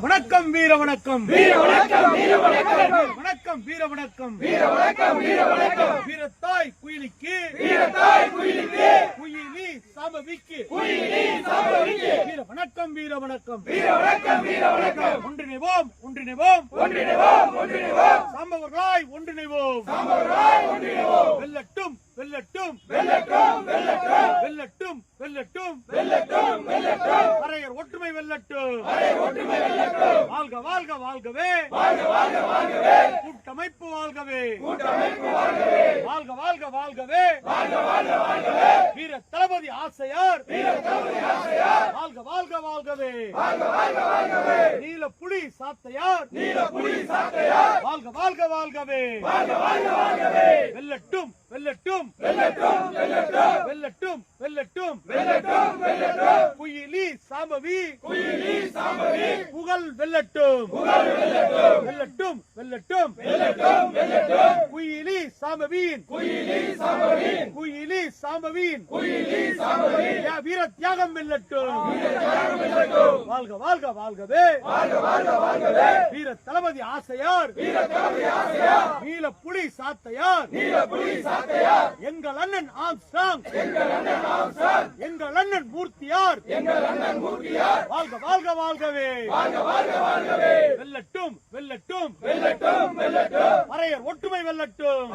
வணக்கம் வீர வணக்கம். வீர வணக்கம் வீர வணக்கம். வணக்கம் வீர வணக்கம். வீர வணக்கம் வீர வணக்கம். வீர தாய் குயிலிக்கு. வீர தாய் குயிலிக்கு. குயிலி சாமவிக்கு. குயிலி சாமவிக்கு. வீர வணக்கம் வீர வணக்கம். வீர வணக்கம் வீர வணக்கம். ஒன்றிணைவோம் ஒன்றிணைவோம். ஒன்றிணைவோம் ஒன்றிணைவோம். சாம்பவர்களாய் ஒன்றிணைவோம். சாம்பவர்களாய் ஒன்றிணைவோம். வெல்லட்டும் வெல்லட்டும். வெல்லட்டும் வெல்லட்டும். வெல்லட்டும் வெல்லட்டும். வெல்லட்டும். வெல்லட்டும் வாழ்க வாழ்க வாழ்கவே. வாழ்க வாழ்க வாழ்கவே கூட்டமைப்பு வாழ்கவே. கூட்டமைப்பு வாழ்கவே வாழ்க வாழ்க வாழ்கவே. வாழ்க வாழ்க வாழ்கவே வீர தளபதி ஆசையார். வீர தளபதி ஆசையார் வாழ்க வாழ்க வாழ்கவே வாழ்க வாழ்க வாழ்கவே. நீல புலி சாத்தையார். நீல புலி சாத்தையார். வாழ்க வாழ்க வாழ்கவே. வாழ்க வாழ்க வாழ்கவே. வெல்லட்டும். வெல்லட்டும். வெல்லட்டும் வெல்லட்டும். வெல்லட்டும் வெல்லட்டும். வெல்லட்டும் வெல்லட்டும். குயிலி சாம்பவி. குயிலி சாம்பவி. புகழ் வெல்லட்டும். புகழ் வெல்லட்டும். வெல்லட்டும் வெல்லட்டும். வெல்லட்டும் வெல்லட்டும். குயிலி சாம்பவியின் குயிலி சாம்பவியின் சாம்பவின். வீர தியாகம் வெல்லட்டும். வீர தளபதி ஆசையார். நீல புலி சாத்தையார். எங்கள் அண்ணன் ஆம்ஸ்டாங் எங்கள் அண்ணன் மூர்த்தியார். வாழ்க வாழ்க வாழ்கவே. வெல்லட்டும் வெல்லட்டும். வெல்லட்டும் வெல்லட்டும். மறையர் ஒட்டுமை வெல்லட்டும்.